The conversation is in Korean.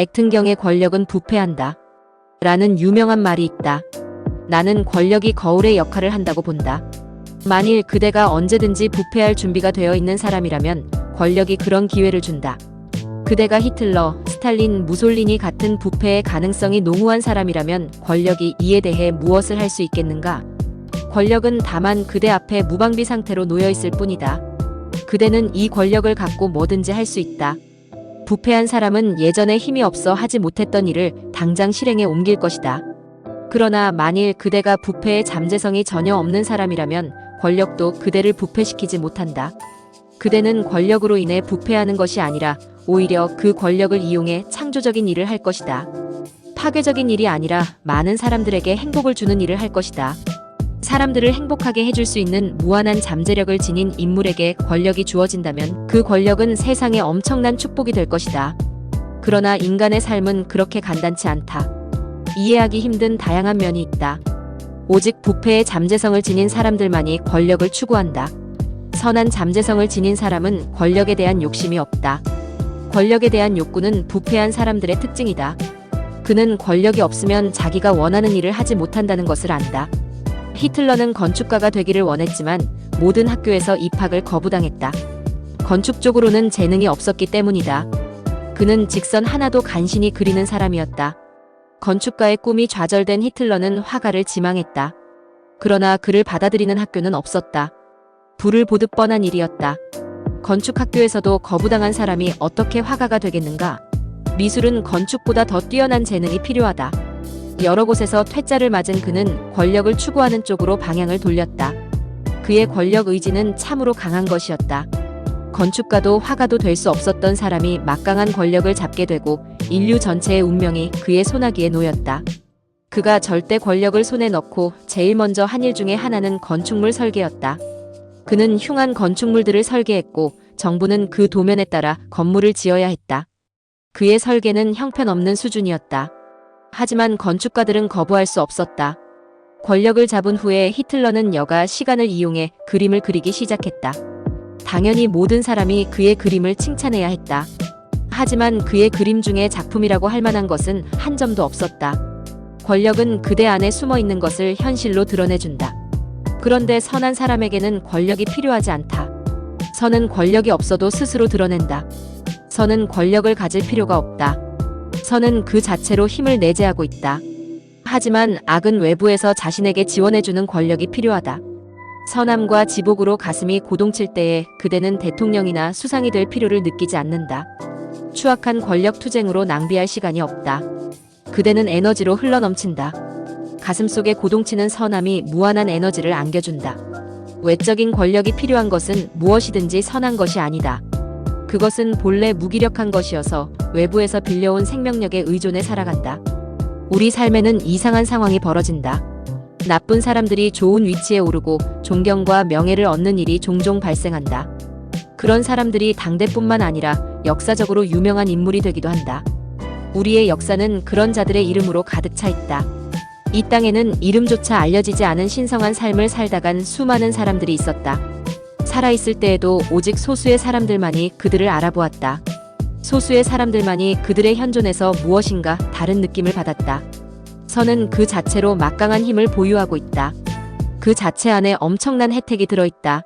액튼경의 권력은 부패한다. 라는 유명한 말이 있다. 나는 권력이 거울의 역할을 한다고 본다. 만일 그대가 언제든지 부패할 준비가 되어 있는 사람이라면 권력이 그런 기회를 준다. 그대가 히틀러, 스탈린, 무솔리니 같은 부패의 가능성이 농후한 사람이라면 권력이 이에 대해 무엇을 할 수 있겠는가? 권력은 다만 그대 앞에 무방비 상태로 놓여 있을 뿐이다. 그대는 이 권력을 갖고 뭐든지 할 수 있다. 부패한 사람은 예전에 힘이 없어 하지 못했던 일을 당장 실행에 옮길 것이다. 그러나 만일 그대가 부패의 잠재성이 전혀 없는 사람이라면 권력도 그대를 부패시키지 못한다. 그대는 권력으로 인해 부패하는 것이 아니라 오히려 그 권력을 이용해 창조적인 일을 할 것이다. 파괴적인 일이 아니라 많은 사람들에게 행복을 주는 일을 할 것이다. 사람들을 행복하게 해줄 수 있는 무한한 잠재력을 지닌 인물에게 권력이 주어진다면 그 권력은 세상에 엄청난 축복이 될 것이다. 그러나 인간의 삶은 그렇게 간단치 않다. 이해하기 힘든 다양한 면이 있다. 오직 부패의 잠재성을 지닌 사람들만이 권력을 추구한다. 선한 잠재성을 지닌 사람은 권력에 대한 욕심이 없다. 권력에 대한 욕구는 부패한 사람들의 특징이다. 그는 권력이 없으면 자기가 원하는 일을 하지 못한다는 것을 안다. 히틀러는 건축가가 되기를 원했지만 모든 학교에서 입학을 거부당했다. 건축 쪽으로는 재능이 없었기 때문이다. 그는 직선 하나도 간신히 그리는 사람이었다. 건축가의 꿈이 좌절된 히틀러는 화가를 지망했다. 그러나 그를 받아들이는 학교는 없었다. 불을 보듯 뻔한 일이었다. 건축학교에서도 거부당한 사람이 어떻게 화가가 되겠는가? 미술은 건축보다 더 뛰어난 재능이 필요하다. 여러 곳에서 퇴짜를 맞은 그는 권력을 추구하는 쪽으로 방향을 돌렸다. 그의 권력 의지는 참으로 강한 것이었다. 건축가도 화가도 될 수 없었던 사람이 막강한 권력을 잡게 되고 인류 전체의 운명이 그의 소나기에 놓였다. 그가 절대 권력을 손에 넣고 제일 먼저 한 일 중에 하나는 건축물 설계였다. 그는 흉한 건축물들을 설계했고 정부는 그 도면에 따라 건물을 지어야 했다. 그의 설계는 형편없는 수준이었다. 하지만 건축가들은 거부할 수 없었다. 권력을 잡은 후에 히틀러는 여가 시간을 이용해 그림을 그리기 시작했다. 당연히 모든 사람이 그의 그림을 칭찬해야 했다. 하지만 그의 그림 중에 작품이라고 할 만한 것은 한 점도 없었다. 권력은 그대 안에 숨어 있는 것을 현실로 드러내준다. 그런데 선한 사람에게는 권력이 필요하지 않다. 선은 권력이 없어도 스스로 드러낸다. 선은 권력을 가질 필요가 없다. 선은 그 자체로 힘을 내재하고 있다. 하지만 악은 외부에서 자신에게 지원해주는 권력이 필요하다. 선함과 지복으로 가슴이 고동칠 때에 그대는 대통령이나 수상이 될 필요를 느끼지 않는다. 추악한 권력 투쟁으로 낭비할 시간이 없다. 그대는 에너지로 흘러넘친다. 가슴 속에 고동치는 선함이 무한한 에너지를 안겨준다. 외적인 권력이 필요한 것은 무엇이든지 선한 것이 아니다. 그것은 본래 무기력한 것이어서 외부에서 빌려온 생명력에 의존해 살아간다. 우리 삶에는 이상한 상황이 벌어진다. 나쁜 사람들이 좋은 위치에 오르고 존경과 명예를 얻는 일이 종종 발생한다. 그런 사람들이 당대뿐만 아니라 역사적으로 유명한 인물이 되기도 한다. 우리의 역사는 그런 자들의 이름으로 가득 차 있다. 이 땅에는 이름조차 알려지지 않은 신성한 삶을 살다간 수많은 사람들이 있었다. 살아있을 때에도 오직 소수의 사람들만이 그들을 알아보았다. 소수의 사람들만이 그들의 현존에서 무엇인가 다른 느낌을 받았다. 선은 그 자체로 막강한 힘을 보유하고 있다. 그 자체 안에 엄청난 혜택이 들어있다.